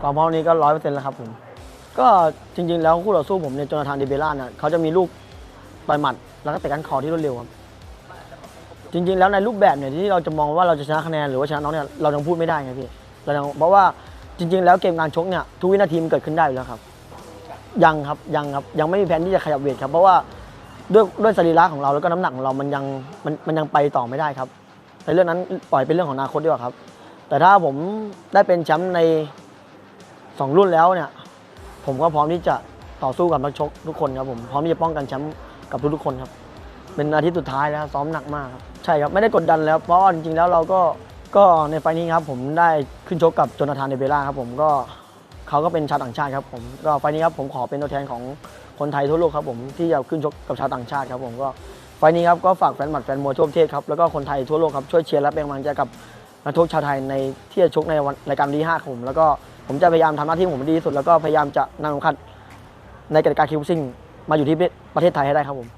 ความพร้อมนี้ก็ร้อยเปอร์เซ็นต์แล้วครับผม ก็จริง ๆ แล้วคู่ต่อสู้ผมเนี่ยจนาธานเดเบล่าเนี่ยเขาจะมีลูกต่อยหมัด แล้วก็เตะกันคอที่รวดเร็วครับ จริง ๆ แล้วในรูปแบบเนี่ยที่เราจะมองว่าเราจะชนะคะแนนหรือว่าชนะน้องเนี่ยเรายังพูดไม่ได้ไงพี่เรายังเพราะว่าจริง ๆ แล้วเกมการชกเนี่ยทุกวินาทีมันเกิดขึ้นได้อยู่แล้วครับ ยังครับยังครับยังไม่มีแผนที่จะขยับเวทครับเพราะว่าด้วยด้วยสรีระของเราแล้วก็น้ำหนักของเรามันยังมันมันยังไปต่อไม่ได้ครับในเรื่องนั้นปล่อยเป็นเรื่องของอนาคตดีกว่าครับ แต่ถ้าผมได้เป็นแชมป์ใน สองรุ่นแล้วเนี่ยผมก็พร้อมที่จะต่อสู้กับนักชกทุกคนครับผมพร้อมที่จะป้องกันแชมป์กับทุกๆคนครับ เป็นอาทิตย์สุดท้ายแล้วซ้อมหนักมากครับใช่ครับไม่ได้กดดันแล้วเพราะจริงๆแล้วเราก็ก็ในไฟล์นี้ครับผมได้ขึ้นชกกับโจนาธานเดเบล่าครับผมก็เขาก็เป็นชาวต่างชาติครับผมก็ไฟล์นี้ครับผมขอเป็นตัวแทนของคนไทยทั่วโลกครับผมที่จะขึ้นชกกับชาวต่างชาติครับผมก็ไฟล์นี้ครับก็ฝากแฟนหมัดแฟนมวยทั่วประเทศครับแล้วก็คนไทยทั่วโลกครับช่วยเชียร์และเป็นกำลังใจกับนักชกชาวไทยในที่จะชกในวันรายการที่5ครับผมแล้วก็ ผมจะพยายามทำหน้าที่ของผมดีที่สุด แล้วก็พยายามจะนำคัดในกติกาคิวซิ่งมาอยู่ที่ประเทศไทยให้ได้ครับผม